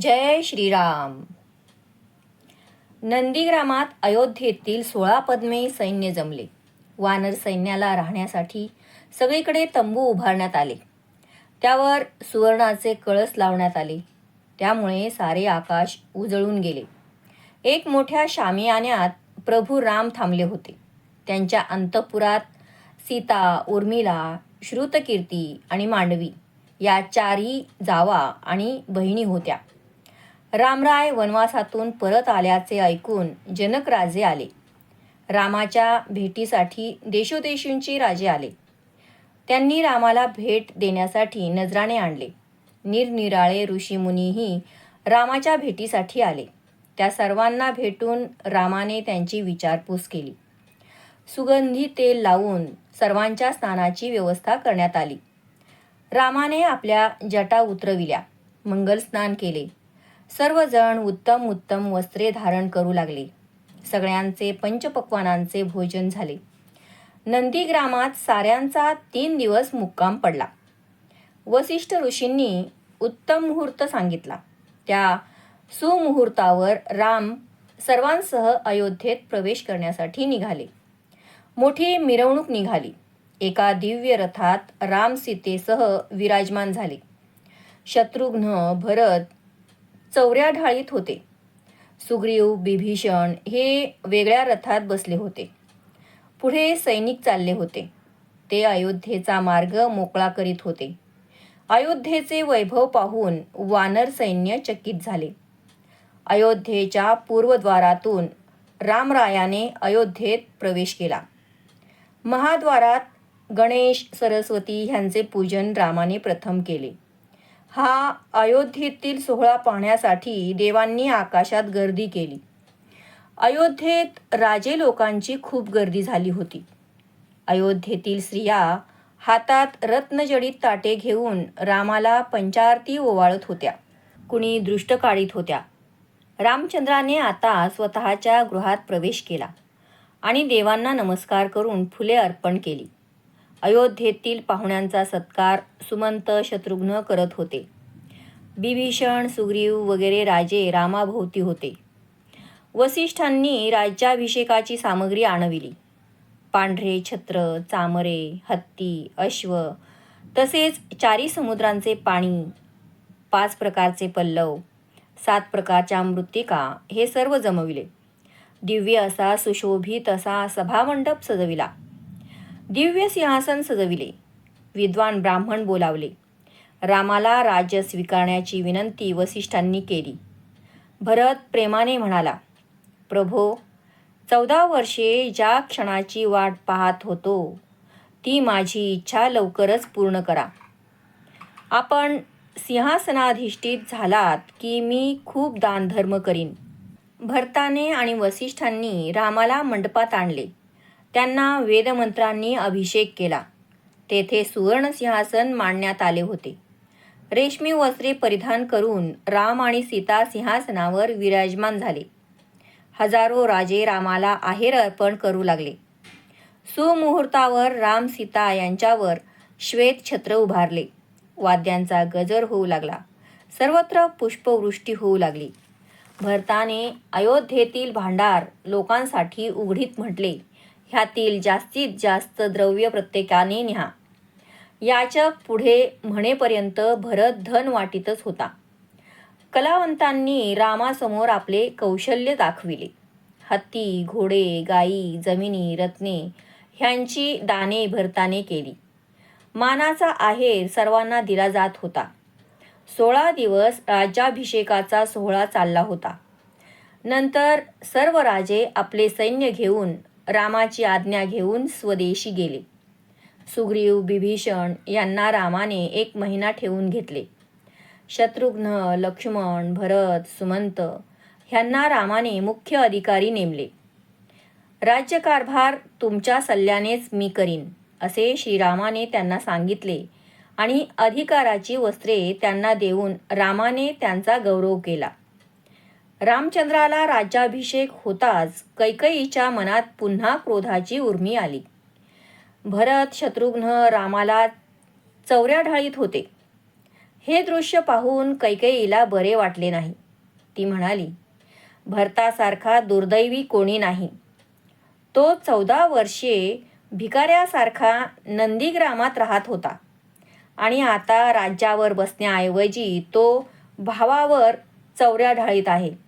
जय श्रीराम. नंदीग्रामात अयोध्येतील सोळा पद्मे सैन्य जमले. वानर सैन्याला राहण्यासाठी सगळीकडे तंबू उभारण्यात आले. त्यावर सुवर्णाचे कळस लावण्यात आले. त्यामुळे सारे आकाश उजळून गेले. एक मोठ्या शामियान्यात प्रभू राम थांबले होते. त्यांच्या अंतपुरात सीता उर्मिला श्रुतकीर्ती आणि मांडवी या चारही जावा आणि बहिणी होत्या. रामराय वनवासातून परत आल्याचे ऐकून जनकराजे आले. रामाच्या भेटीसाठी देशोदेशींची राजे आले. त्यांनी रामाला भेट देण्यासाठी नजराणे आणले. निरनिराळे ऋषीमुनीही रामाच्या भेटीसाठी आले. त्या सर्वांना भेटून रामाने त्यांची विचारपूस केली. सुगंधी तेल लावून सर्वांच्या स्नानाची व्यवस्था करण्यात आली. रामाने आपल्या जटा उतरविल्या. मंगल स्नान केले. सर्वजण उत्तम उत्तम वस्त्रे धारण करू लागले. सगळ्यांचे पंचपक्वानांचे भोजन झाले. नंदीग्रामात साऱ्यांचा तीन दिवस मुक्काम पडला. वसिष्ठ ऋषींनी उत्तम मुहूर्त सांगितला. त्या सुमुहूर्तावर राम सर्वांसह अयोध्येत प्रवेश करण्यासाठी निघाले. मोठी मिरवणूक निघाली. एका दिव्य रथात राम सीतेसह विराजमान झाले. शत्रुघ्न भरत चौऱ्या ढाळीत होते. सुग्रीव बिभीषण हे वेगळ्या रथात बसले होते. पुढे सैनिक चालले होते. ते अयोध्येचा मार्ग मोकळा करीत होते. अयोध्येचे वैभव पाहून वानर सैन्य चकित झाले. अयोध्येच्या पूर्वद्वारातून रामरायाने अयोध्येत प्रवेश केला. महाद्वारात गणेश सरस्वती ह्यांचे पूजन रामाने प्रथम केले. हा अयोध्येतील सोहळा पाहण्यासाठी देवांनी आकाशात गर्दी केली. अयोध्येत राजे लोकांची खूप गर्दी झाली होती. अयोध्येतील स्त्रिया हातात रत्नजडित ताटे घेऊन रामाला पंचारती ओवाळत होत्या. कुणी दृष्ट काढीत होत्या. रामचंद्राने आता स्वतःच्या गृहात प्रवेश केला आणि देवांना नमस्कार करून फुले अर्पण केली. अयोध्येतील पाहुण्यांचा सत्कार सुमंत शत्रुघ्न करत होते. बिभीषण सुग्रीव वगैरे राजे रामाभोवती होते. वसिष्ठांनी राज्याभिषेकाची सामग्री आणविली पांढरे छत्र चामरे हत्ती अश्व तसेच चारी समुद्रांचे पाणी पाच प्रकारचे पल्लव सात प्रकारच्या मृत्तिका हे सर्व जमविले. दिव्य असा सुशोभित असा सभामंडप सजविला. दिव्य सिंहासन सजविले. विद्वान ब्राह्मण बोलावले. रामाला राज्य स्वीकारण्याची विनंती वसिष्ठांनी केली. भरत प्रेमाने म्हणाला प्रभो चौदा वर्षे ज्या क्षणाची वाट पाहत होतो ती माझी इच्छा लवकरच पूर्ण करा. आपण सिंहासनाधिष्ठित झालात की मी खूप दानधर्म करीन. भरताने आणि वसिष्ठांनी रामाला मंडपात आणले. त्यांना वेदमंत्रांनी अभिषेक केला. तेथे सुवर्णसिंहासन मांडण्यात आले होते. रेशमी वस्त्रे परिधान करून राम आणि सीता सिंहासनावर विराजमान झाले. हजारो राजे रामाला आहेर अर्पण करू लागले. सुमुहूर्तावर राम सीता यांच्यावर श्वेत छत्र उभारले. वाद्यांचा गजर होऊ लागला. सर्वत्र पुष्पवृष्टी होऊ लागली. भरताने अयोध्येतील भांडार लोकांसाठी उघडीत म्हटले. ह्यातील जास्तीत जास्त द्रव्य प्रत्येकाने न्या. याच्यापुढे म्हणेपर्यंत भरत धन वाटीतच होता. कलावंतांनी रामासमोर आपले कौशल्य दाखविले. हत्ती घोडे गायी जमिनी रत्ने ह्यांची दाने भरताने केली. मानाचा आहेर सर्वांना दिला जात होता. सोळा दिवस राज्याभिषेकाचा सोहळा चालला होता. नंतर सर्व राजे आपले सैन्य घेऊन रामाची आज्ञा घेऊन स्वदेशी गेले. सुग्रीव बिभीषण यांना रामाने एक महिना ठेवून घेतले. शत्रुघ्न लक्ष्मण भरत सुमंत ह्यांना रामाने मुख्य अधिकारी नेमले. राज्यकारभार तुमच्या सल्ल्यानेच मी करीन असे श्रीरामाने त्यांना सांगितले आणि अधिकाराची वस्त्रे त्यांना देऊन रामाने त्यांचा गौरव केला. रामचंद्राला राज्याभिषेक होताच कैकईच्या मनात पुन्हा क्रोधाची उर्मी आली. भरत शत्रुघ्न रामाला चौऱ्या ढाळीत होते. हे दृश्य पाहून कैकेयीला बरे वाटले नाही. ती म्हणाली भरतासारखा दुर्दैवी कोणी नाही. तो चौदा वर्षे भिकाऱ्यासारखा नंदीग्रामात राहत होता. आणि आता राज्यावर बसण्याऐवजी तो भावावर चौऱ्या ढाळीत आहे.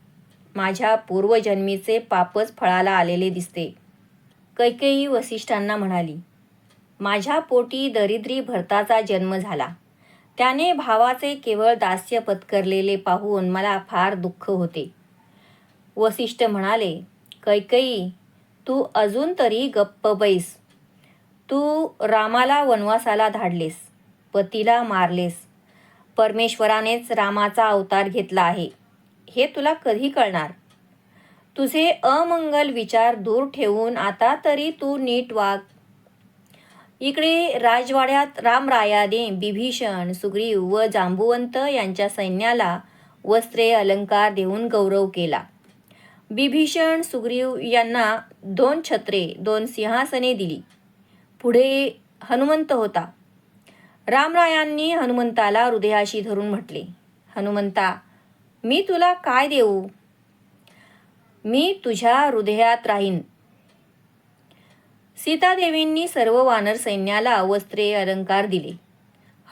माझ्या पूर्वजन्मीचे पापच फळाला आलेले दिसते. कैकेयी वसिष्ठांना म्हणाली माझ्या पोटी दरिद्री भरताचा जन्म झाला. त्याने भावाचे केवळ दास्य पत्करलेले पाहून मला फार दुःख होते. वसिष्ठ म्हणाले कैकेयी तू अजून तरी गप्प बैस. तू रामाला वनवासाला धाडलेस पतीला मारलेस. परमेश्वरानेच रामाचा अवतार घेतला आहे. हे तुला कधी कळणार? तुझे अमंगल विचार दूर ठेवून आता तरी तू नीट वाग. इकडे राजवाड्यात रामरायाने बिभीषण सुग्रीव व जांबुवंत यांच्या सैन्याला वस्त्रे अलंकार देऊन गौरव केला. बिभीषण सुग्रीव यांना दोन छत्रे दोन सिंहासने दिली. पुढे हनुमंत होता. रामरायांनी हनुमंताला हृदयाशी धरून म्हटले हनुमंता मी तुला काय देऊ? मी तुझ्या हृदयात राहीन. सीतादेवींनी सर्व वानर सैन्याला वस्त्रे अलंकार दिले.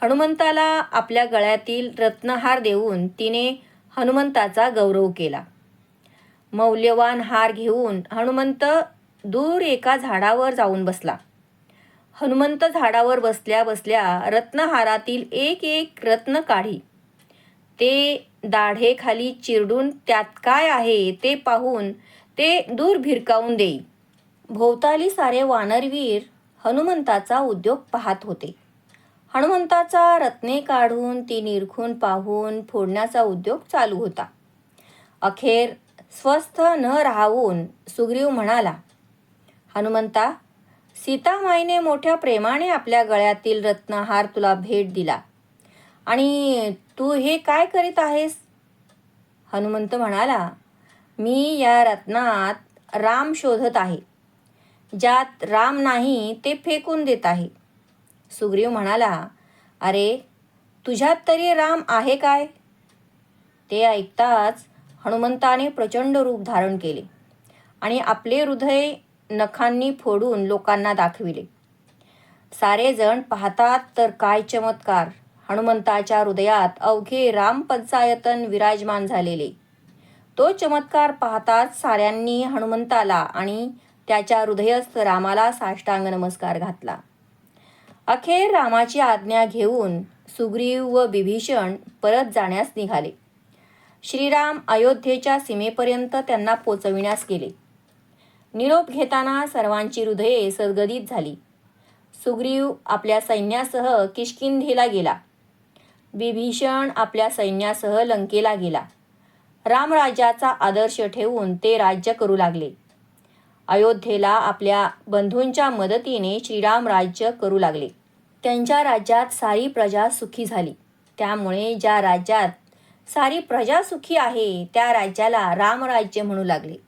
हनुमंताला आपल्या गळ्यातील रत्नहार देऊन तिने हनुमंताचा गौरव केला. मौल्यवान हार घेऊन हनुमंत दूर एका झाडावर जाऊन बसला. हनुमंत झाडावर बसल्या बसल्या रत्नहारातील एक एक रत्न काढी. ते दाढेखाली चिरडून त्यात काय आहे ते पाहून ते दूर भिरकावून देई. भोवताली सारे वानरवीर हनुमंताचा उद्योग पाहत होते. हनुमंताचा रत्ने काढून ती निरखून पाहून फोडण्याचा उद्योग चालू होता. अखेर स्वस्थ न राहून सुग्रीव म्हणाला हनुमंता सीतामाईने मोठ्या प्रेमाने आपल्या गळ्यातील रत्नहार तुला भेट दिला आणि तू हे काय करीत आहेस? हनुमंत म्हणाला मी या रत्नात राम शोधत आहे. ज्यात राम नाही ते फेकून देत आहे. सुग्रीव म्हणाला अरे तुझ्यात तरी राम आहे काय? ते ऐकताच हनुमंताने प्रचंड रूप धारण केले आणि आपले हृदय नखांनी फोडून लोकांना दाखविले. सारेजण पाहतात तर काय चमत्कार! हनुमंताच्या हृदयात अवघे राम पंचायतन विराजमान झालेले. तो चमत्कार पाहताच साऱ्यांनी हनुमंताला आणि त्याच्या हृदयस्थ रामाला साष्टांग नमस्कार घातला. अखेर रामाची आज्ञा घेऊन सुग्रीव व बिभीषण परत जाण्यास निघाले. श्रीराम अयोध्येच्या सीमेपर्यंत त्यांना पोचविण्यास गेले. निरोप घेताना सर्वांची हृदये सदगदित झाली. सुग्रीव आपल्या सैन्यासह किष्किंधेला गेला. बिभीषण आपल्या सैन्यासह लंकेला गेला. रामराज्याचा आदर्श ठेवून ते राज्य करू लागले. अयोध्येला आपल्या बंधूंच्या मदतीने श्रीराम राज्य करू लागले. त्यांच्या राज्यात सारी प्रजा सुखी झाली. त्यामुळे ज्या राज्यात सारी प्रजा सुखी आहे त्या राज्याला रामराज्य म्हणू लागले.